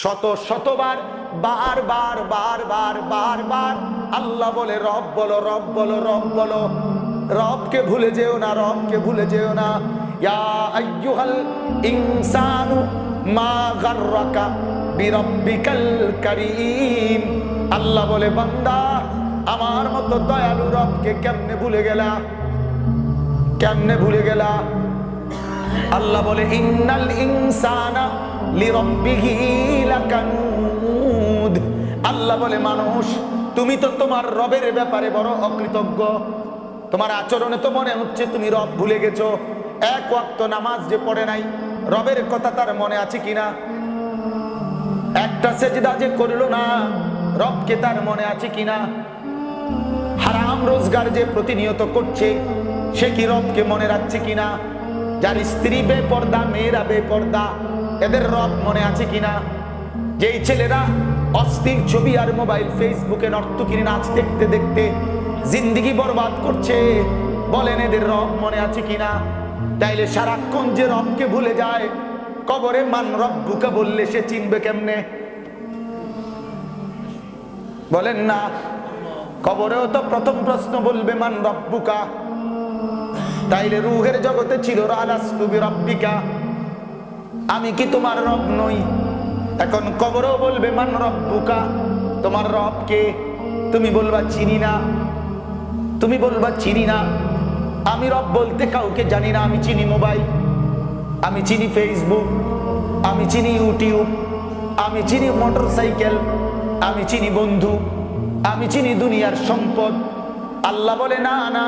শত শতবার, বার বার বার বার বার বার আল্লাহ বলে, রব বলো রব বলো রব বলো। রবকে ভুলে যেও না, রবকে ভুলে যেও না। ইয়া আইয়ুহাল ইনসানু মা গাররাকা বিরব্বিকাল কারীম। আল্লাহ বলে, বান্দা, আমার মতো দয়ালু রবকে কেমনে ভুলে গেলা? কেমনে ভুলে গেলা? আল্লাহ বলে, ইন্নাল ইনসানা আল্লাহ বলে, মানুষ, তুমি তো তোমার রবের ব্যাপারে বড় অকৃতজ্ঞ। তোমার আচরণে তো মনে হচ্ছে তুমি রব ভুলে গেছো। এক ওয়াক্ত নামাজ যে পড়ে নাই, রবের কথা তার মনে আছে কিনা? একটা সেজদা যে করল না, রবকে তার মনে আছে কিনা? হারাম রোজগার যে প্রতিনিয়ত করছে, সে কি রবকে মনে রাখছে কিনা? যার স্ত্রী বেপর্দা, মেয়েরা বেপর্দা এদের রব মনে আছে কিনা? যেই ছেলেরা অস্থির ছবি আর মোবাইল ফেসবুকে নর্তকিরি নাচ দেখতে দেখতে জিন্দিগি বরবাদ করছে, বলেন এদের রব মনে আছে কিনা? তাইলে সারাক্ষণ যে রবকে ভুলে যায়, কবরে মান রব রব্বুকে বললে সে চিনবে কেমনে? বলেন না, কবরেও তো প্রথম প্রশ্ন বলবে মান রব্বুকা। তাইলে রুহের জগতে ছিল রালাস্তুবি রব্বিকা। আমি কি তোমার রব নই? এখন কবরও বলবে, মান রব্বুকা? তোমার রব কে? তুমি বলবা, চিনি না। তুমি বলবা, চিনি না। আমি রব বলতে কাউকে জানি না, আমি চিনি মোবাইল, আমি চিনি ফেসবুক, আমি চিনি ইউটিউব, আমি চিনি মোটর সাইকেল আমি চিনি বন্ধু, আমি চিনি দুনিয়ার সম্পদ। আল্লাহ বলে, না না,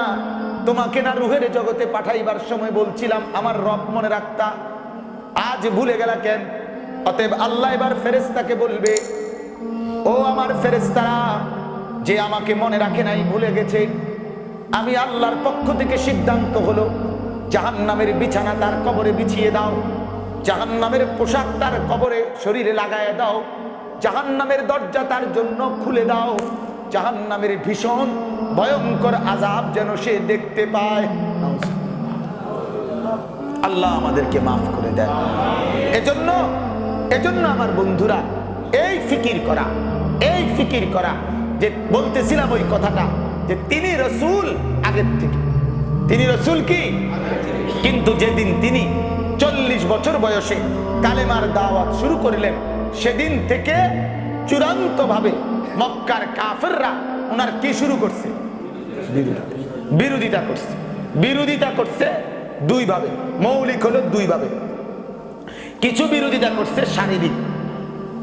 তোমাকে না রুহের জগতে পাঠাইবার সময় বলছিলাম, আমার রব মনে রাখতা। আজ ভুলে গেলা কেন? অতএব আল্লাহ এবার ফেরেস্তাকে বলবে, ও আমার ফেরেস্তারা যে আমাকে মনে রাখে নাই, ভুলে গেছে। আমি আল্লাহর পক্ষ থেকে সিদ্ধান্ত হলো জাহান নামের বিছানা তার কবরে বিছিয়ে দাও জাহান নামের পোশাক তার কবরে শরীরে লাগায় দাও জাহান নামের দরজা তার জন্য খুলে দাও জাহান নামের ভীষণ ভয়ঙ্কর আজাব যেন সে দেখতে পায়। আল্লাহ আমাদেরকে মাফ করে দেন। এজন্য এজন্য আমার বন্ধুরা, এই ফিকির করা, এই ফিকির করা, যে বলতেছিলাম ওই কথাটা, যে তিনি রসুল আগের থেকে। তিনি রসুল কি? কিন্তু যেদিন তিনি চল্লিশ বছর বয়সে কালেমার দাওয়াত শুরু করলেন, সেদিন থেকে চূড়ান্ত ভাবে মক্কার কাফেররা ওনার কি শুরু করছে? বিরোধিতা করছে। বিরোধিতা করছে দুই ভাবে মৌলিক হলো দুই ভাবে কিছু বিরোধিতা করছে শারীরিক,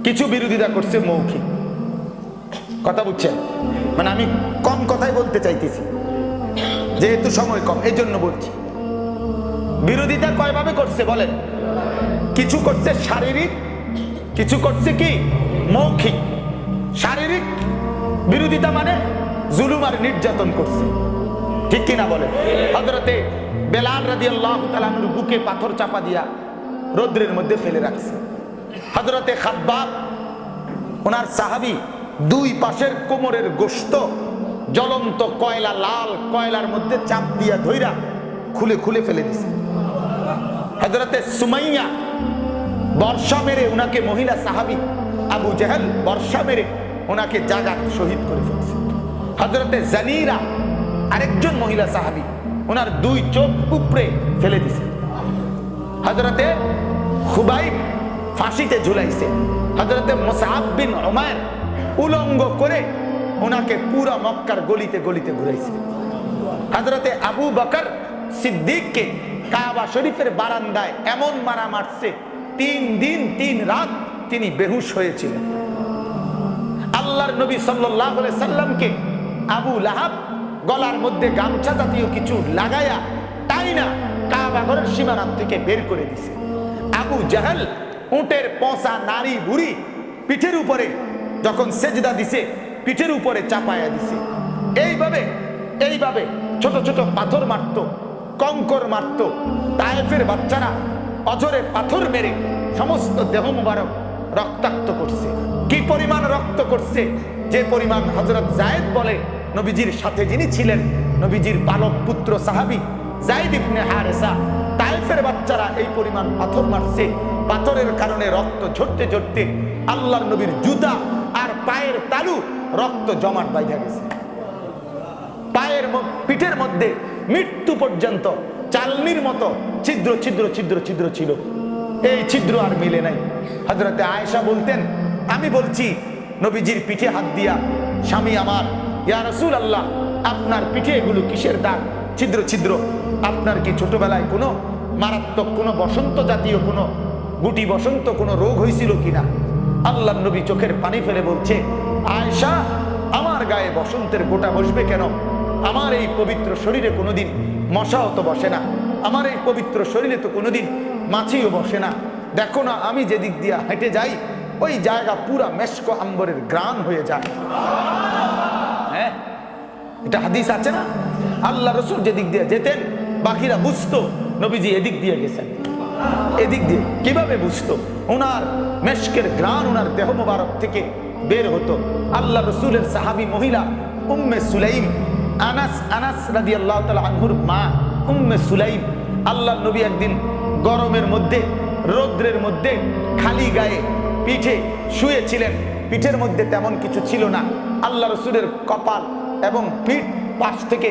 কিছু বিরোধিতা করছে মৌখিক। কথা বুঝছেন? মানে আমি কম কথাই বলতে চাইতেছি, যেহেতু সময় কম এই জন্য বলছি। বিরোধিতা কয়ভাবে করছে বলেন? কিছু করছে শারীরিক, কিছু করছে কি? মৌখিক। শারীরিক বিরোধিতা মানে জুলুম আর নির্যাতন করছে। ঠিক কিনা বলে হজরতে বেলাল রাদি আল্লাহ তালানুর বুকে পাথর চাপা দিয়া রৌদ্রের মধ্যে ফেলে রাখছে। হজরতে খাব্বাব, ওনার সাহাবি দুই পাশের কোমরের গোস্ত জ্বলন্ত কয়লা, লাল কয়লার মধ্যে চাপ দিয়া ধইরা খুলে খুলে ফেলে দিছে। হজরতে সুমাইয়া বর্ষা মেরে ওনাকে মহিলা সাহাবি আবু জাহেল বর্ষা মেরে ওনাকে জাগাত শহীদ করে ফেলছে। হজরতে জানিরা আরেকজন মহিলা সাহাবি ওনার দুই চোখ উপরে ফেলে দিছে। হজরতে খুবাইব ফাঁসিতে ঝুলাইছে। হজরতে মোসাহাব বিন উলঙ্গ করে ওনাকে পুরা মক্কার গলিতে গলিতে ঘুরাইছে। হজরতে আবু বকর সিদ্দিককে কাবা শরীফের বারান্দায় এমন মারা মারছে, তিন দিন, তিন রাত তিনি বেহুশ হয়েছিলেন। আল্লাহর নবী সাল্লাহ সাল্লামকে আবু লাহাব গলার মধ্যে গামছা জাতীয় কিছু লাগায়া তাই না কাবা ঘরের সীমানার থেকে বের করে দিছে। আবু জাহাল উটের পচা নারী বুড়ি পিঠের উপরে যখন সেজদা দিছে, পিঠের উপরে চাপায়া দিছে। এইভাবে এইভাবে ছোট ছোট পাথর মারত, কঙ্কর মারত, তায়েফের বাচ্চারা অজরে পাথর মেরে সমস্ত দেহ মুবারক রক্তাক্ত করছে। কি পরিমাণ রক্ত করছে? যে পরিমাণ হজরত জায়েদ বলে নবীজির সাথে যিনি ছিলেন, নবীজির বালক পুত্র সাহাবি জাইদ ইবনে হারেসা তাইফের বাচ্চারা এই পরিমাণ পাথর মারছে। পাথরের কারণে রক্ত ঝরতে ঝরতে আল্লাহর নবীর জুতা আর পায়ের তালু রক্ত জমাট বাইধা গেছে। পায়ের পিঠের মধ্যে মৃত্যু পর্যন্ত চালনির মতো ছিদ্র ছিদ্র ছিদ্র ছিদ্র ছিল। এই ছিদ্র আর মিলে নাই। হজরতে আয়েশা বলতেন, আমি বলছি, নবীজির পিঠে হাত দিয়া স্বামী আমার ইয়া আল্লাহ আপনার পিঠে এগুলো কিসের দাগ? ছিদ্র ছিদ্র। আপনার কি ছোটবেলায় কোনো মারাত্মক, কোনো বসন্ত জাতীয়, কোনো গুটি বসন্ত, কোনো রোগ হয়েছিল কিনা? আল্লাহ নবী চোখের পানি ফেলে বলছে, আয়েশা, আমার গায়ে বসন্তের গোটা বসবে কেন? আমার এই পবিত্র শরীরে কোনোদিন মশাও তো বসে না। আমার এই পবিত্র শরীরে তো কোনোদিন মাছিও বসে না। দেখো না, আমি যেদিক দিয়া হেঁটে যাই, ওই জায়গা পুরা মেশকো আম্বরের গ্রান হয়ে যায়। এটা হাদিস আছে না? আল্লাহ রসুল যেদিক দিয়ে যেতেন, বাকিরা বুঝতো, নবীজি এদিক দিয়ে গেছেন। এদিক দিয়ে কীভাবে বুঝতো? ওনার মেশকের গ্রান ওনার দেহ মোবারক থেকে বের হতো। আল্লাহ রসুলের সাহাবি মহিলা উম্মে সুলাইম, আনাস আনাস রাদি আল্লাহ তালা আনহুর মা উম্মে সুলাইম আল্লাহ নবী একদিন গরমের মধ্যে, রৌদ্রের মধ্যে খালি গায়ে পিঠে শুয়েছিলেন। পিঠের মধ্যে তেমন কিছু ছিল না। আল্লাহ রসুলের কপাল এবং পিঠ পাশ থেকে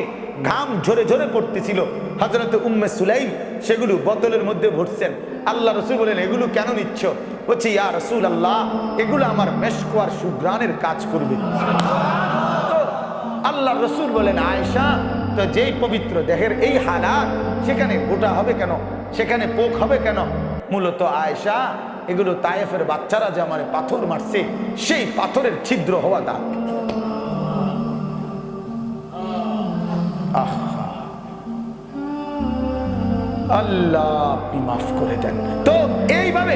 ঘাম ঝরে ঝরে পড়তেছিল। হজরত উম্মে সুলাইম সেগুলো বোতলের মধ্যে ভরছেন। আল্লাহ রসুল বলেন, এগুলো কেন নিচ্ছ? বলছি, ইয়া রসুল আল্লাহ এগুলো আমার মেশকোয়ার সুগ্রানের কাজ করবে। আল্লাহ রসুল বলেন, আয়েশা, তো যেই পবিত্র দেহের এই হালাত, সেখানে গোটা হবে কেন? সেখানে পোক হবে কেন? মূলত আয়েশা, এগুলো তায়েফের বাচ্চারা যে আমার পাথর মারছে, সেই পাথরের ছিদ্র হওয়া দাগ। আহা। আল্লাহ, আপনি মাফ করে দেন। তো এইভাবে,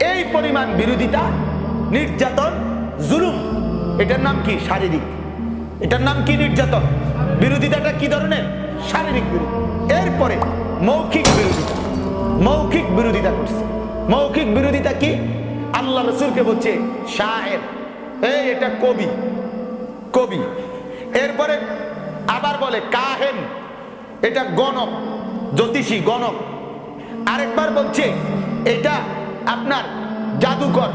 এই পরিমাণ বিরোধিতা, নির্যাতন, জুলুম, এটার নাম কি? শারীরিক। এটার নাম কি নির্যাতন? বিরোধিতাটা কি ধরনের? শারীরিক বিরোধী। এরপরে মৌখিক বিরোধিতা। মৌখিক বিরোধিতা করছে। মৌখিক বিরোধিতা কি? আল্লাহ রসুলকে বলছে, শায়ের। এই, এটা কবি। কবি। এরপরে আবার বলে কাহেন। এটা গণক, জ্যোতিষী গণক। আরেকবার বলছে, এটা আপনার জাদুকর।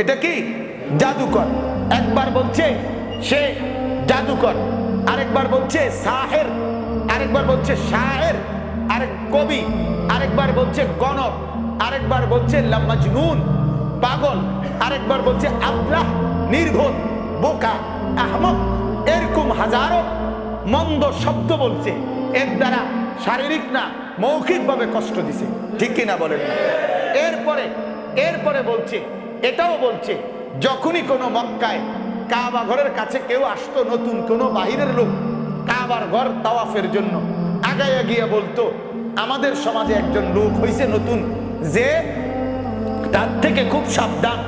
এটা কি? জাদুকর। একবার বলছে, সে জাদুকর। আরেকবার বলছে, সাহের। আরেকবার বলছে শাহের আরেক কবি। আরেকবার বলছে, গণক। আরেকবার বলছে লাম্মাজনুন পাগল। আরেকবার বলছে, আবলাহ নির্বোধ বোকা আহমদ এরকম হাজারো মন্দ শব্দ বলছে। এর দ্বারা শারীরিক না, মৌখিকভাবে কষ্ট দিছে। ঠিক কিনা বলেন এরপরে এরপরে বলছে, এটাও বলছে, যখনই কোনো মক্কায় কাবা ঘরের কাছে কেউ আসতো, নতুন কোনো বাহিরের লোক, কাবার ঘর তাওয়াফের জন্য, আগায় গিয়ে বলতো, আমাদের সমাজে একজন লোক হয়েছে নতুন, যে তার থেকে খুব সাবধান।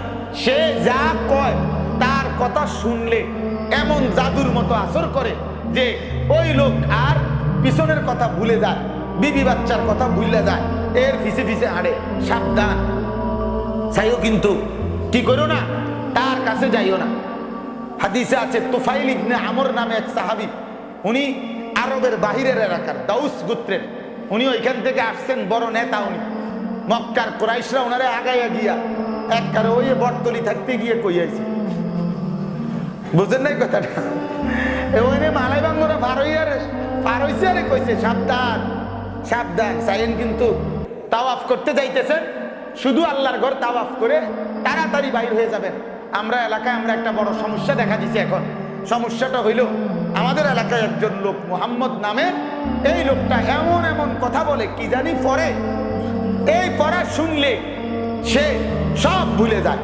সে যা কয়, তার কথা শুনলে এমন জাদুর মতো আসর করে যে ওই লোক আর পিছনের কথা ভুলে যায়, বিবি বাচ্চার কথা ভুলে যায়, এর ফিসে ফিসে হাঁড়ে সাবধান। চাইও কিন্তু, কি করো না? তার কাছে যাইও না। হাদিসে আছে, তুফাইল ইবনে আমর নামে এক সাহাবি, উনি আরবের বাহিরের এলাকার, দাউস গোত্রের। উনি ওইখান থেকে আসছেন, বড় নেতা উনি। মক্কার কোরাইশরা ওনারে আগাইয়া গিয়া এক কারও ওই বটতলি থাকতে গিয়ে কইয়াছে। বুঝেন নাই কথাটা? এ ওইনে মালাই বাঙ্গরা পার হইয়া পার হইছে আরে কইছে, সাবধান সাবধান। সাইন কিন্তু তাওয়াফ করতে যাইতেছেন। শুধু আল্লাহর ঘর তাওয়াফ করে তাড়াতাড়ি বাইর হয়ে যাবেন। আমরা এলাকায় আমরা একটা বড় সমস্যা দেখা দিছি এখন। সমস্যাটা হইল, আমাদের এলাকায় একজন লোক মোহাম্মদ নামের এই লোকটা এমন এমন কথা বলে, কি জানি পরে, এই পড়া শুনলে সে সব ভুলে যায়।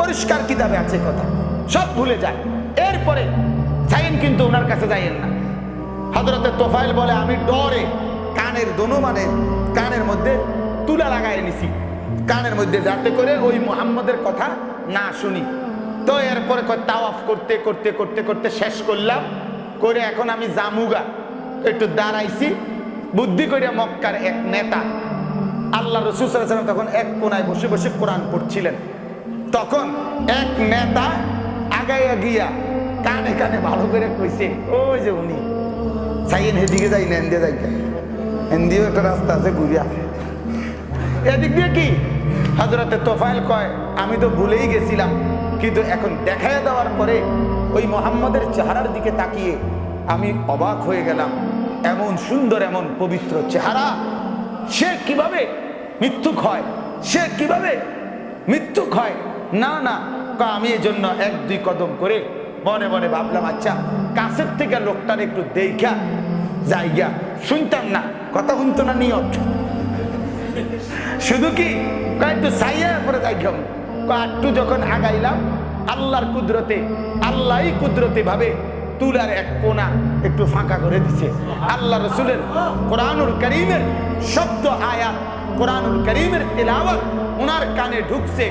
পরিষ্কার কিতাবে আছে কথা? সব ভুলে যায়। এরপরে সাইন কিন্তু ওনার কাছে যাইয়েন না। হজরতে তোফাইল বলে, আমি ডরে কানের দোনো মানে কানের মধ্যে তুলা লাগাই নিছি কানের মধ্যে যাতে করে ওই মোহাম্মদের কথা না শুনি। তো এরপরে তাওয়াফ করতে করতে করতে করতে শেষ করলাম। করে এখন আমি জামুগা। একটু দাঁড়াইছি। বুদ্ধি করিয়া মক্কার এক নেতা আল্লাহ রসুল তখন এক কোনায় বসে বসে কোরআন পড়ছিলেন। তখন এক নেতা আগাইয়া গিয়া কানে কানে ভালো করে কইছে ওই যে উনি। সাইন হেদিকে যাই না এনদিয়ে যাই এনদিও একটা রাস্তা আছে ঘুরে ঘুরিয়া এদিক দিয়ে কি? হাজরতে তোফাইল কয় আমি তো ভুলেই গেছিলাম কিন্তু এখন দেখায় দেওয়ার পরে ওই মোহাম্মদের চেহারার দিকে তাকিয়ে আমি অবাক হয়ে গেলাম। এমন সুন্দর এমন পবিত্র চেহারা। সে কীভাবে মৃত্যুক হয়? সে কীভাবে মৃত্যুক হয়? না না আমি এই জন্য এক দুই কদম করে মনে মনে ভাবলাম আচ্ছা কাছের থেকে লোকটার একটু দেখা যাইগা। শুনতাম না, কথা শুনতো না নিয়ত। শুধু কি একটু সাইয়া পরে যাইগাম। একটু যখন আগাইলাম, আল্লাহর কুদরতে, আল্লাহই কুদরতে ভাবে তুলার এক কোনা একটু ফাঁকা করে দিছে। আল্লাহ রসুলের কোরআনুল করিমের শব্দ, আয়াত, কোরআনুল করিমের তেলাওয়াত ওনার কানে ঢুকছে।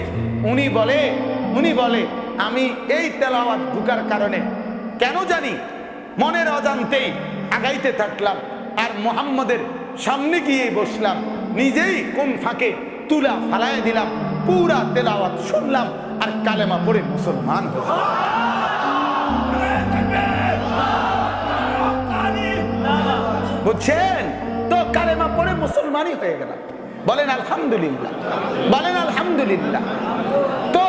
উনি বলে উনি বলে আমি এই তেলাওয়াত ঢুকার কারণে কেন জানি মনের অজান্তেই আগাইতে থাকলাম আর মোহাম্মদের সামনে গিয়ে বসলাম। নিজেই কোন ফাঁকে তুলা ফালাই দিলাম, পুরা তেলাওয়াত শুনলাম আর কালেমা পড়ে মুসলমান। বুঝছেন? তো কালেমা পড়ে মুসলমানই হয়ে গেলাম। বলেন আলহামদুলিল্লাহ। বলেন আলহামদুলিল্লাহ। তো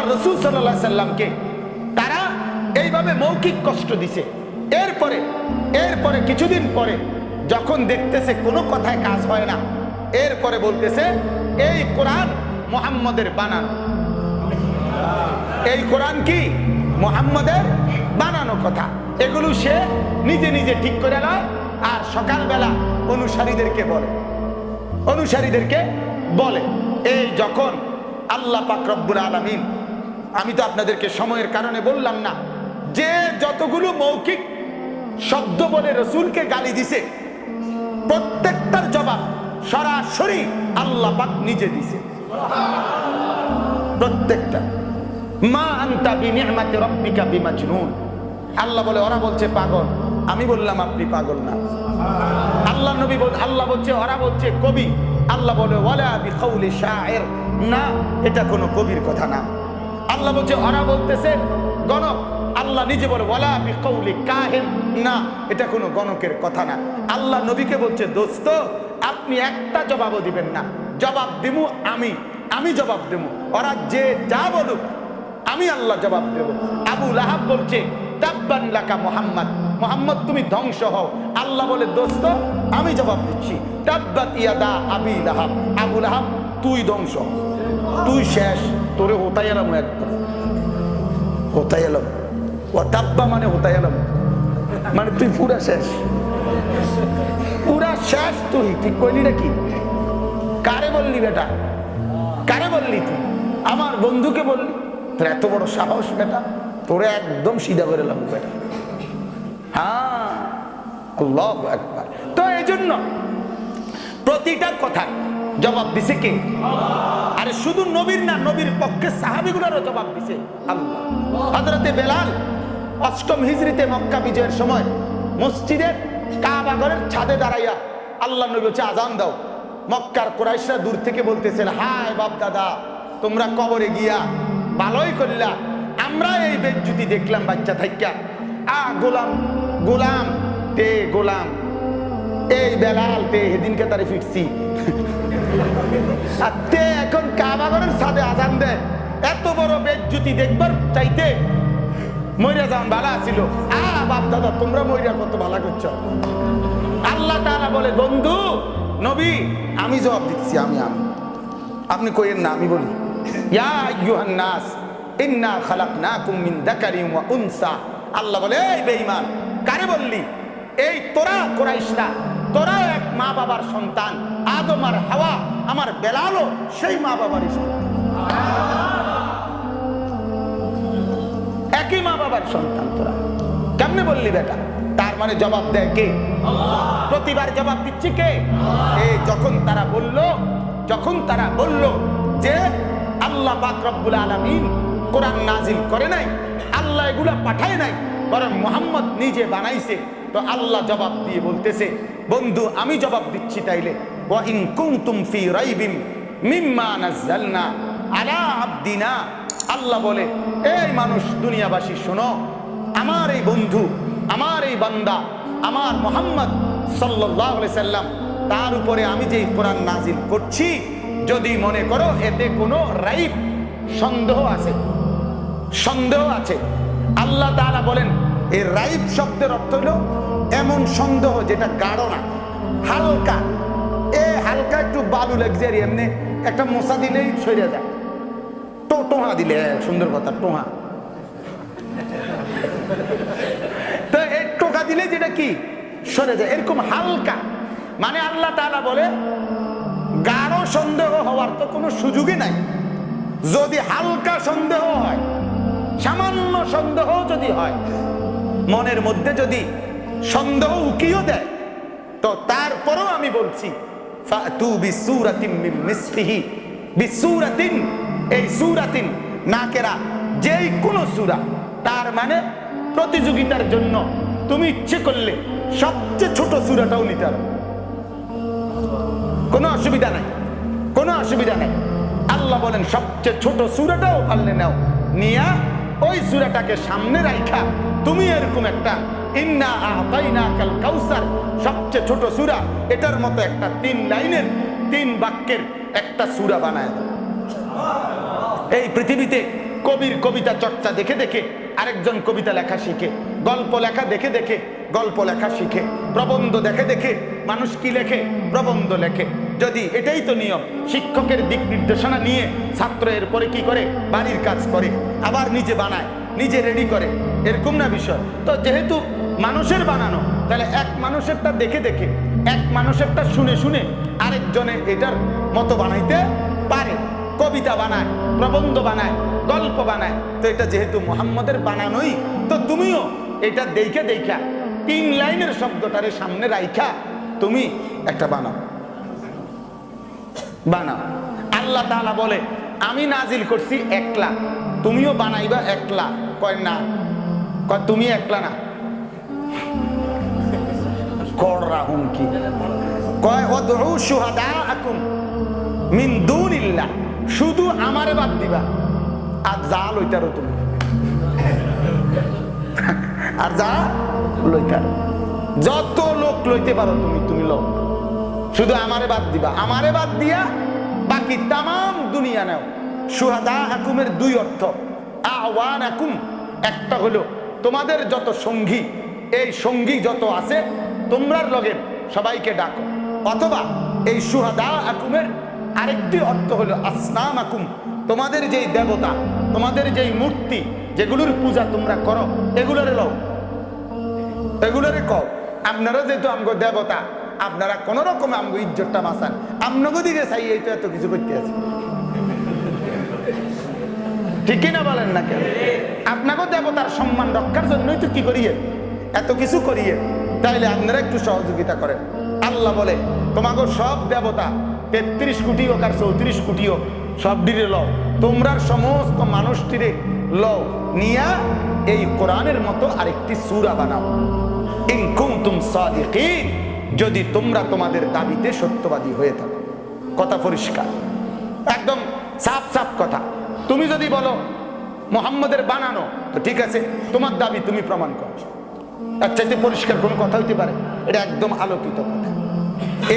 আল্লাহ রসুল সাল্লামকে। তারা এইভাবে মৌখিক কষ্ট দিছে। এরপরে এরপরে কিছুদিন পরে যখন দেখতেছে কোনো কথায় কাজ হয় না, এরপরে বলতেছে, এই কোরআন মোহাম্মদের বানান। এই কোরআন কি? মোহাম্মদের বানানো কথা। এগুলো সে নিজে নিজে ঠিক করে নেয় আর সকালবেলা অনুসারীদেরকে বলে। অনুসারীদেরকে বলে, এই যখন আল্লাহ পাক রব্বুল আলমিন আমি তো আপনাদেরকে সময়ের কারণে বললাম না। যে যতগুলো মৌখিক শব্দ বলে রসুলকে গালি দিছে, প্রত্যেকটার জবাব সরাসরি আল্লাহ পাক নিজে দিছে। প্রত্যেকটা। মা আন্তা বিনিয়ামাতে রব্বিকা বিমাজনুন। আল্লাহ বলে, ওরা বলছে পাগল। আমি বললাম, আপনি পাগল না। আল্লাহ নবী বল, আল্লাহ বলছে, ওরা বলছে কবি। আল্লাহ বলে, ওয়ালা বিকাউলি শায়ের না, এটা কোনো কবির কথা না। আল্লাহ বলছে, ওরা বলতেছে, গণক, আল্লাহ নিজে বলে, ওয়ালা বিকাউলি কাহেন। না, এটা কোনো গণকের কথা না। আল্লাহ নবীকে বলছে, দোস্ত, আপনি একটা জবাবও দিবেন না। জবাব দিমু আমি। আমি জবাব দেবো ওরা যে যা বলুক, আমি আল্লাহ জবাব দেব। আবু লাহাব বলছে, তাব্বান লাকা মোহাম্মদ। মোহাম্মদ, তুমি ধ্বংস হও। আল্লাহ বলে, দোস্ত, আমি জবাব দিচ্ছি। তাব্বাত ইয়াদা আবি লাহাব। আবু লাহাব, তুই ধ্বংস তুই শেষ। তোরে হোতাই এলাম একদম হোতাই এলাম। ও মানে হোতাই এলাম। মানে তুই পুরা শেষ। পুরা শেষ তুই। তুই কইলি নাকি? কারে বললি বেটা? কারে বললি তুই? আমার বন্ধুকে বললি? তোর এত বড় সাহস বেটা। তোরে একদম সিধা করে এলাম বেটা। হ্যাঁ। আল্লাহ একবার তো এই জন্য প্রতিটা কথা জবাব দিছে কে? আরে শুধু নবীর না, নবীর পক্ষে সাহাবিগুলোরও জবাব দিছে আল্লাহ। হজরতে বেলাল অষ্টম হিজড়িতে মক্কা বিজয়ের সময় মসজিদের কাবাগরের ছাদে দাঁড়াইয়া আল্লাহ নবী হচ্ছে আজান দাও। মক্কার কোরাইশরা দূর থেকে বলতেছেন, হায় বাপ দাদা, তোমরা কবরে গিয়া ভালোই করলা। আমরা এই বেজ্জুতি দেখলাম বাচ্চা থাইকা। আ, গোলাম গোলাম তে গোলাম। এই বেলাল, তে সেদিনকে তারে ফিরছি। আর তে এখন কাবাগরের সাথে আজান দেয়। এত বড় বেজ্জুতি দেখবার চাইতে, মইরা যান ভালো ছিল। আ, বাপ দাদা, তোমরা মইরা কত ভালো করছ? আল্লাহ তাআলা বলে, বন্ধু, নবী, আমি জবাব দিচ্ছি আমি আমি। আপনি কইেন না, আমি বলি। ইয়া আইয়ুহান নাস, ইন্না খালাকনাকুম মিন যাকারিন ওয়া উনসা। আল্লাহ বলে, এই বেঈমান, কারে বললি? এই তোরা কোরাইশরা তোরা এক মা বাবার সন্তান। আদম আর হাওয়া, আমার বেলালও সেই মা বাবারই সন্তান। একই মা বাবার সন্তান তোরা। কেমনে বললি বেটা? তার মানে জবাব দেয় কে? প্রতিবার জবাব দিচ্ছি কে? যখন তারা বলল, যখন তারা বলল যে আল্লাহ পাক রব্বুল আলামিন কোরআন নাজিল করে নাই, আল্লাহ এগুলা পাঠায় নাই, বরং মোহাম্মদ নিজে বানাইছে, তো আল্লাহ জবাব দিয়ে বলতেছে বন্ধু, আমি জবাব দিচ্ছি তাইলে। কুনতুম ফি আলা আল্লাহ বলে, এই মানুষ দুনিয়াবাসী, শোনো, আমার এই বন্ধু, আমার এই বান্দা, আমার মোহাম্মদ সাল্লাম, তার উপরে আমি যে কোরআন নাজিল করছি, যদি মনে করো এতে কোনো রাইব সন্দেহ আছে সন্দেহ আছে। আল্লাহ তাআলা বলেন, এই রাইব শব্দের অর্থ হলো এমন সন্দেহ যেটা গাঢ় না। হালকা। এ হালকা একটু বালু লাগছে আর এমনি একটা মশা দিলেই সরে যায়। টো, টোহা দিলে সুন্দর কথা, টোহা। তো এই টোকা দিলে যেটা কি? সরে যায়। এরকম হালকা। মানে আল্লাহ তাআলা বলে, গাঢ় সন্দেহ হওয়ার তো কোনো সুযোগই নাই। যদি হালকা সন্দেহ হয়, সামান্য সন্দেহ যদি হয়, মনের মধ্যে যদি সন্দেহ উকিও দেয়? তো তারপরও আমি বলছি এই সূরাতিন নাকেরা যেই কোন সূরা, তার মানে প্রতিযোগিতার জন্য তুমি ইচ্ছে করলে সবচেয়ে ছোট সূরাটাও নিতে পারো। কোনো অসুবিধা নাই, কোনো অসুবিধা নাই। আল্লাহ বলেন, সবচেয়ে ছোট সুরাটাও পারলে নাও। নিয়া ওই সুরাটাকে সামনে রাইখা, তুমি এরকম একটা ইন্না আতাইনা কাল কাউসার সবচেয়ে ছোট সুরা। এটার মতো একটা তিন লাইনের, তিন বাক্যের একটা সুরা বানায় এই পৃথিবীতে কবির কবিতা চর্চা দেখে দেখে আরেকজন কবিতা লেখা শিখে, গল্প লেখা দেখে দেখে, গল্প লেখা শিখে, প্রবন্ধ দেখে দেখে, মানুষ কি লেখে? প্রবন্ধ লেখে। যদি এটাই তো নিয়ম, শিক্ষকের দিক নির্দেশনা নিয়ে ছাত্র এরপরে কি করে? বাড়ির কাজ করে, আবার নিজে বানায়, নিজে রেডি করে। এরকম না বিষয়। তো যেহেতু মানুষের বানানো। তাহলে এক মানুষেরটা দেখে দেখে, এক মানুষেরটা শুনে শুনে আরেকজনে এটার মতো বানাইতে পারে। কবিতা বানায়, প্রবন্ধ বানায়, গল্প বানায়। তো এটা যেহেতু মোহাম্মদের বানানোই, তো তুমিও এটা দেখে দেখা তিন লাইনের শব্দটারে সামনে রাইখা, তুমি একটা বানাও। বানাও। আল্লাহ তাআলা বলে, আমি নাজিল করছি একলা। তুমিও বানাইবা একলা। কয় না। কয়, তুমি একলা না। হুমকি। কয় ওদউ শুহাদাআকুম মিন দুনিল্লাহ, শুধু আমারে বাদ দিবা, আর যা লইতারো তুমি। আর যা লইতার। যত লোক লইতে পারো তুমি তুমি লও। শুধু আমারে বাদ দিবা। আমারে বাদ দিয়া বাকি তাম দুনিয়া নেও। সুহাদা হাকুমের দুই অর্থ। আওয়ান হাকুম একটা হলো তোমাদের যত সঙ্গী, এই সঙ্গী যত আছে তোমরার লগে সবাইকে ডাকো। অথবা এই সুহাদা আকুমের আরেকটি অর্থ হলো আসনাম আকুম। তোমাদের যেই দেবতা, তোমাদের যেই মূর্তি, যেগুলোর পূজা তোমরা করো, এগুলোরে লও। এগুলোরে কও, আপনারা যেহেতু আমগো দেবতা, আপনারা কোন রকম আমগো ইজ্জতটা বাঁচান। আমনগো দিকে চাই, এই তো এত কিছু করতে আছে। ঠিকই না বলেন না কেন? আপনাকেও দেবতার সম্মান রক্ষার জন্যই তো কি করিয়ে? এত কিছু করিয়ে তাইলে আপনারা একটু সহযোগিতা করেন। আল্লাহ বলে তোমাকে সব দেবতা তেত্রিশ কোটি হোক আর চৌত্রিশ কোটি হোক সব ডিরে লও। তোমরার সমস্ত মানুষটিরে লও, নিয়া এই কোরআনের মতো আরেকটি সুরা বানাও। ইন কুনতুম সাদিকিন, যদি তোমরা তোমাদের দাবিতে সত্যবাদী হয়ে থাকো। কথা পরিষ্কার। একদম সাফ সাফ কথা। তুমি যদি বলো, মোহাম্মদের বানানো, তো ঠিক আছে, তোমার দাবি তুমি প্রমাণ করো তার চাইতে পরিষ্কার কোনো কথা হইতে পারে? এটা একদম আলোকিত কথা।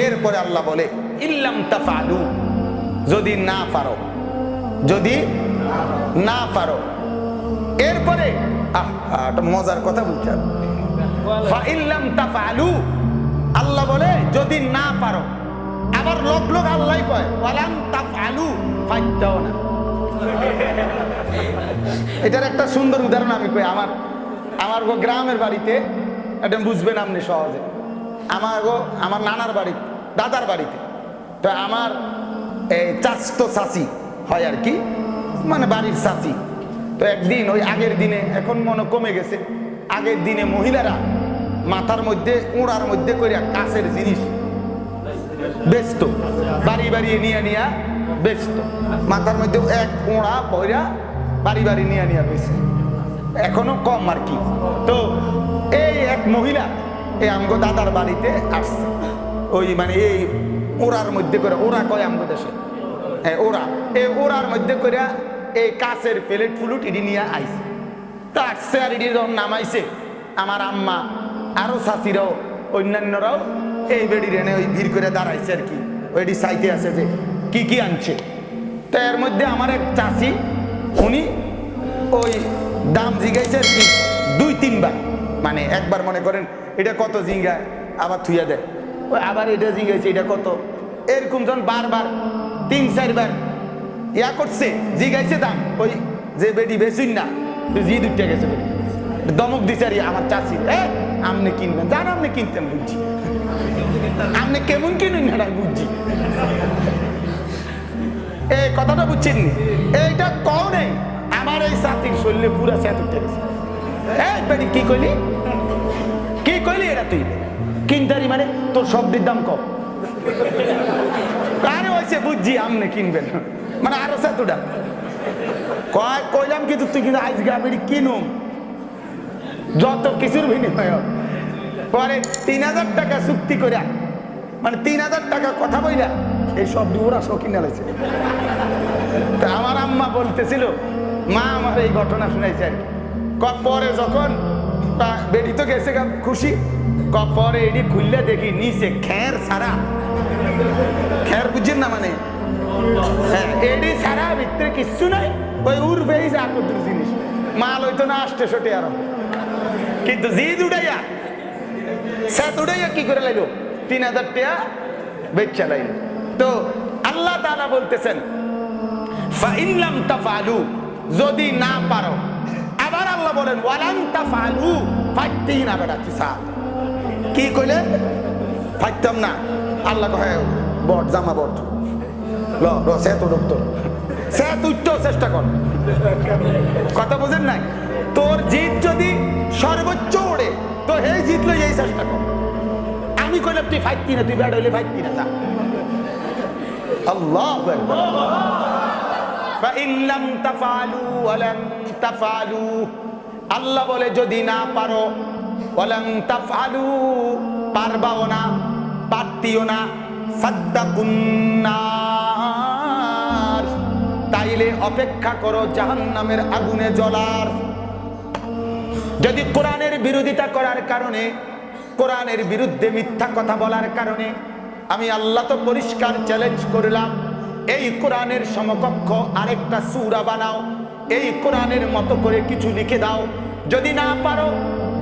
এরপরে আল্লাহ বলে, ইল্লাম তাফালু যদি না পারো, যদি না পারো। এরপরে, আহ মজার কথা বলতে হবে ফাইল্লাম তাফালু আল্লাহ বলে, যদি না পারো আবার লোক লোক আল্লাহ কয়, ওয়ালাম তাফালু ফাইদাও না। এটার একটা সুন্দর উদাহরণ আমি কই, আমার আমার গো গ্রামের বাড়িতে এটা বুঝবেন আপনি সহজে আমার গো আমার নানার বাড়ি, দাদার বাড়িতে, তো আমার এই চাচতো চাচি হয় আর কি মানে বাড়ির চাচি। তো একদিন ওই আগের দিনে, এখন মনে কমে গেছে, আগের দিনে মহিলারা মাথার মধ্যে, উড়ার মধ্যে করিয়া কাছের জিনিস ব্যস্ত, বাড়ি বাড়ি নিয়ে নিয়া ব্যস্ত, মাথার মধ্যে এক ওড়া পয়রা বাড়ি বাড়ি নিয়ে নিয়া বেছে এখনও কম আর কি। তো এই এক মহিলা, এই আমগো দাদার বাড়িতে আসছে। ওই মানে এই ওরার মধ্যে করে, ওরা কয় আমগো দেশে? হ্যাঁ ওরা। এই ওরার মধ্যে করে এই কাছের প্লেট ফুলুট ইডি নিয়ে আইছে। তো আসছে আর ইডি যখন নামাইছে, আমার আম্মা আরও চাষিরাও অন্যান্যরাও এই বেড়ি রেনে ওই ভিড় করে দাঁড়াইছে আর কি। ওইটি চাইতে আছে যে, কি কি আনছে? তো এর মধ্যে আমার এক চাষি উনি ওই দাম জিগাইছে দুই, তিনবার। মানে একবার মনে করেন, এটা কত জিঙ্গা? আবার থুইয়া দেয়। ওই আবার এটা জিঙ্গাইছে এটা কত? এরকম যখন বারবার, তিন, চারবার। ইয়া করছে, জিগাইছে দাম। ওই যে বেডি বেচুন না জি দুইটা গেছে দমক ই আমার চাষি এ আপনি কিনবেন, জান আপনি কিনতেন বুঝছি। আপনি কেমন কিনুন না বুঝছি। এই কথাটা বুঝছেন এইটা আমার এই সাথীর শরীরে পুরা স্যাত উঠে গেছে এই কি কইলি? কি কইলি এটা তুই? কিনতারি মানে তোর শব্দের দাম কম। আরে হয়েছে বুঝছি, আমনে কিনবেন। মানে আরও সেতুটা কয়, কইলাম কিন্তু তুই কিন্তু আজকে আমি কিনুম। যত কিছুর বিনিময়। পরে তিন হাজার টাকা চুক্তি করে মানে তিন হাজার টাকা কথা বইলা, এই সব ওরা শৌখিন তা আমার আম্মা বলতেছিল মা আমার এই ঘটনা শুনাইছে আর কি। পরে যখন তা বেটি তো গেছে খুশি পরে এটি খুললে দেখি নিচে খ্যার সারা খ্যার বুঝছেন না মানে? হ্যাঁ এডি ছাড়া ভিতরে কিচ্ছু নাই, ওই উর বেই যা কদ্দুর জিনিস। মাল হইতো না আসতে সটে আরও। কিন্তু জিদ উড়াইয়া সাত উড়াইয়া কি করে লাইলো? তিন হাজার টাকা বেচা লাইল। তো আল্লাহ তাআলা বলতেছেন ফাইনলাম তাফালু যদি না পারো, আবার আল্লাহ বলেন, ওয়ালান তাফালু ফাইতেই না বেটা কিসা কি কইলেন ফাইতাম না। আল্লাহ কহে, বট, জামা বট। ল সে তো ডক্টর সে তুইতেও চেষ্টা কর। কথা বুঝেন নাই? তোর জিত যদি সর্বোচ্চ ওড়ে, তো এই জিতলো এই চেষ্টা কর। আমি কইলাম, তুই ফাইতি না, তুই ব্যাড হইলে ফাইতি না যা। আল্লাহ আল্লাহ বলে, যদি না পারো, ওয়ালাম তাফালু, পারবাও না, পারতিও না তাইলে অপেক্ষা করো, জাহান্নামের আগুনে জ্বলার। যদি কোরআনের বিরোধিতা করার কারণে, কোরআনের বিরুদ্ধে মিথ্যা কথা বলার কারণে, আমি আল্লাহ তো পরিষ্কার চ্যালেঞ্জ করলাম। এই কোরআনের সমকক্ষ আরেকটা সুরা বানাও। এই কোরআনের মতো করে কিছু লিখে দাও। যদি না পারো,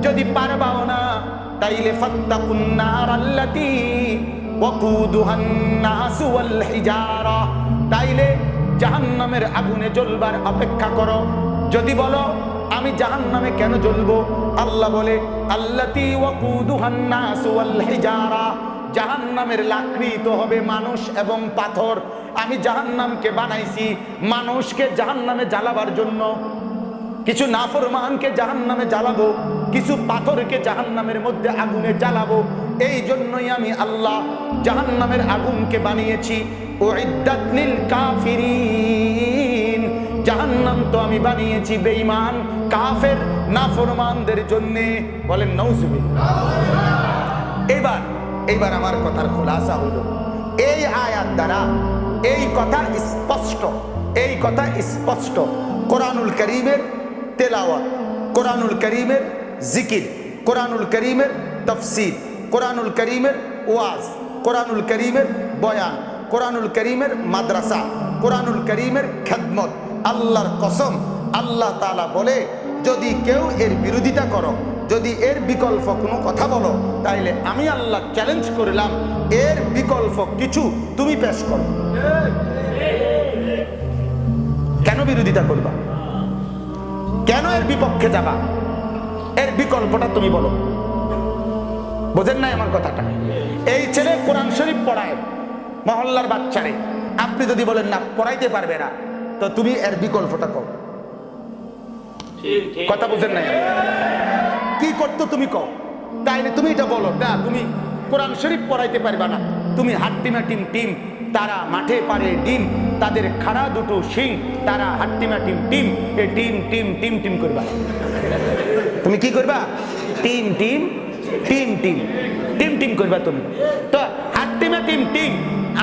যদি পারবাও না, তাইলে ফাত্তাকুন্নার আল্লাতি ওয়াকুদুহান তাইলে জাহান্নামের আগুনে জ্বলবার অপেক্ষা করো। যদি বলো, আমি জাহান নামে কেন জ্বলবো? আল্লাহ বলে, আল্লাতি হিজারা। জাহান্নামের লাকড়ি তো হবে মানুষ এবং পাথর। আমি জাহান্নামকে বানাইছি, মানুষকে জাহান্নামে জ্বালাবার জন্য। কিছু নাফরমানকে জাহান্নামে জ্বালাবো, কিছু পাথরকে জাহান্নামের মধ্যে আগুনে জ্বালাবো। এই জন্যই আমি আল্লাহ জাহান্নামের আগুনকে বানিয়েছি। ও লিল কাফিরিন। জাহান্নাম তো আমি বানিয়েছি বেঈমান, কাফের নাফরমানদের জন্য। বলেন নৌজুবিল্লাহ এবার এবার আমার কথার খোলাসা হলো। এই আয়াত দ্বারা এই কথা স্পষ্ট, এই কথা স্পষ্ট। কোরআনুল করিমের তেলাওয়াত, কোরআনুল করিমের জিকির, কোরআনুল করিমের তফসির কোরআনুল করিমের ওয়াজ, কোরআনুল করিমের বয়ান, কোরআনুল করিমের মাদ্রাসা, কোরআনুল করিমের খেদমত। আল্লাহর কসম, আল্লাহ তালা বলে, যদি কেউ এর বিরোধিতা করো যদি এর বিকল্প কোনো কথা বলো তাইলে আমি আল্লাহ চ্যালেঞ্জ করলাম এর বিকল্প কিছু তুমি পেশ করো। কেন বিরোধিতা করবা? কেন এর বিপক্ষে যাবা? এর বিকল্পটা তুমি বলো। বোঝেন নাই আমার কথাটা? এই ছেলে কোরআন শরীফ পড়ায় মহল্লার বাচ্চারে। আপনি যদি বলেন না পড়াইতে পারবে না তো তুমি এর বিকল্পটা কথা বুঝেন নাই? করতো তুমি কও। তাইলে তুমি এটা বলো, না, তুমি কোরআন শরীফ পড়াইতে পারবা না। তুমি হাট্টিমা টিম টিম, তারা মাঠে পারে ডিম, তাদের খাড়া দুটো শিং, তারা হাট্টিমা টিম টিম, এ টিম টিম টিম টিম করবা। তুমি কি করবা? টিম টিম টিম টিম টিম টিম করবা তুমি। তো হাট্টিমা টিম টিম,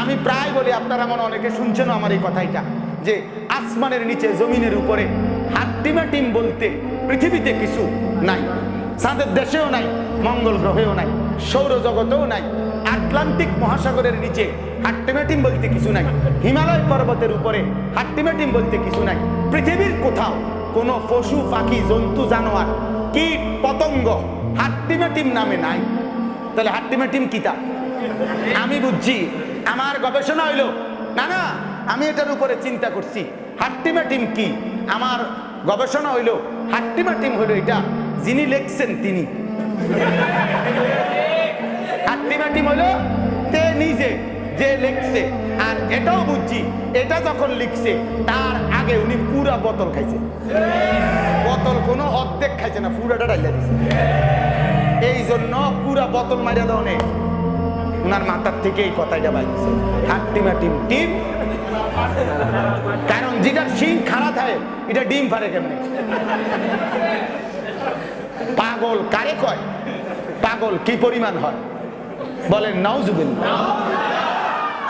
আমি প্রায় বলি, আপনারা মনে অনেকে শুনছেন আমার এই কথাইটা, যে আসমানের নিচে জমিনের উপরে হাট্টিমা টিম বলতে পৃথিবীতে কিছু নাই। চাঁদের দেশেও নাই, মঙ্গল গ্রহেও নাই, সৌরজগতেও নাই, আটলান্টিক মহাসাগরের নিচে হাট্টিমেটিম বলতে কিছু নাই, হিমালয় পর্বতের উপরে হাট্টিমেটিম বলতে কিছু নাই, পৃথিবীর কোথাও কোনো পশু, পাখি, জন্তু, জানোয়ার, কীট, পতঙ্গ হাট্টিমেটিম নামে নাই। তাহলে হাট্টিমেটিম কিতা আমি বুঝছি, আমার গবেষণা হইল, না না, আমি এটার উপরে চিন্তা করছি হাট্টিমা টিম কি? আমার গবেষণা হইল হাট্টিমা টিম হইল এটা যিনি লিখছেন তিনি। টিম হইল তে নিজে যে লিখছে। আর এটাও বুঝছি, এটা যখন লিখছে, তার আগে উনি পুরা বোতল খাইছে। বোতল কোনো অর্ধেক খাইছে না, পুরাটা ডাইলা দিছে। এই জন্য পুরা বোতল মারিয়া দেওয়া নেই ওনার মাথার থেকে এই কথাটা বাইছে। হাট্টিমা টিম টিম কারণ যেটার শিং খারাপ হয়, এটা ডিম পারে কেমনে? পাগল কারে কয়? পাগল কি পরিমাণ হয়? বলেন নাউজুবিল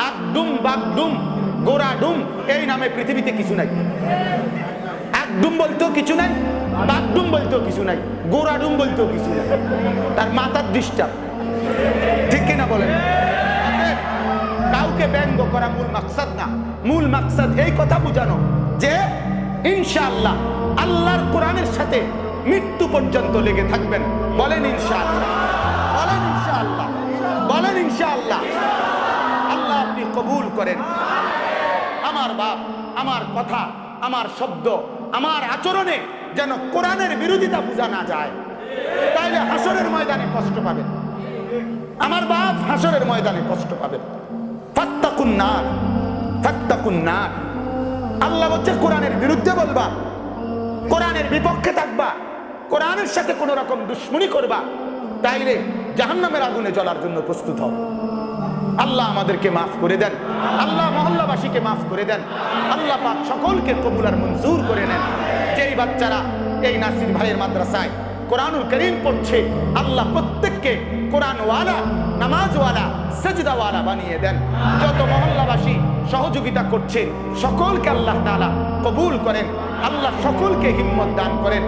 আকডুম বাগডুম গোরাডুম, এই নামে পৃথিবীতে কিছু নাই। একডুম বলতেও কিছু নাই বাগডুম বলতেও কিছু নাই, গোরাডুম বলতেও কিছু নাই। তার মাথার ডিস্টার্ব ঠিক কিনা বলেন? কাউকে ব্যঙ্গ করা মূল মাকসাদ না। মূল মাকসাদ এই কথা বোঝানো যে, ইনশাআল্লাহ, আল্লাহর কোরআনের সাথে মৃত্যু পর্যন্ত লেগে থাকবেন। বলেন ইনশাআল্লাহ। বলেন ইনশাআল্লাহ। বলেন ইনশাআল্লাহ। আল্লাহ আপনি কবুল করেন। আমার বাপ, আমার কথা, আমার শব্দ, আমার আচরণে যেন কোরআনের বিরোধিতা বোঝা না যায়। তাইলে হাসরের ময়দানে কষ্ট পাবেন। আমার বাপ হাসরের ময়দানে কষ্ট পাবেন। ফাত্তাকুন নার ফাত্তাকুন নার। আল্লাহ বলছে, কোরআনের বিরুদ্ধে বলবা। কোরআনের বিপক্ষে থাকবা। কোরআনের সাথে কোন রকম দুশ্মনী করবা, তাইলে জাহান্নামের আগুনে জ্বলার জন্য প্রস্তুত হও। আল্লাহ আমাদেরকে মাফ করে দেন। আল্লাহ মহল্লাবাসীকে মাফ করে দেন। আল্লাহ পাক সকলকে কবুল আর মঞ্জুর করে নেন। যেই বাচ্চারা এই নাসির ভাইয়ের মাদ্রাসায় কোরআনুল করিম পড়ছে, আল্লাহ প্রত্যেককে কোরআনওয়ালা, নামাজওয়ালা, সেজদাওয়ালা বানিয়ে দেন। যত মহল্লাবাসী সহযোগিতা করছে, সকলকে আল্লাহ তালা কবুল করেন। আল্লাহ সকলকে হিম্মত দান করেন।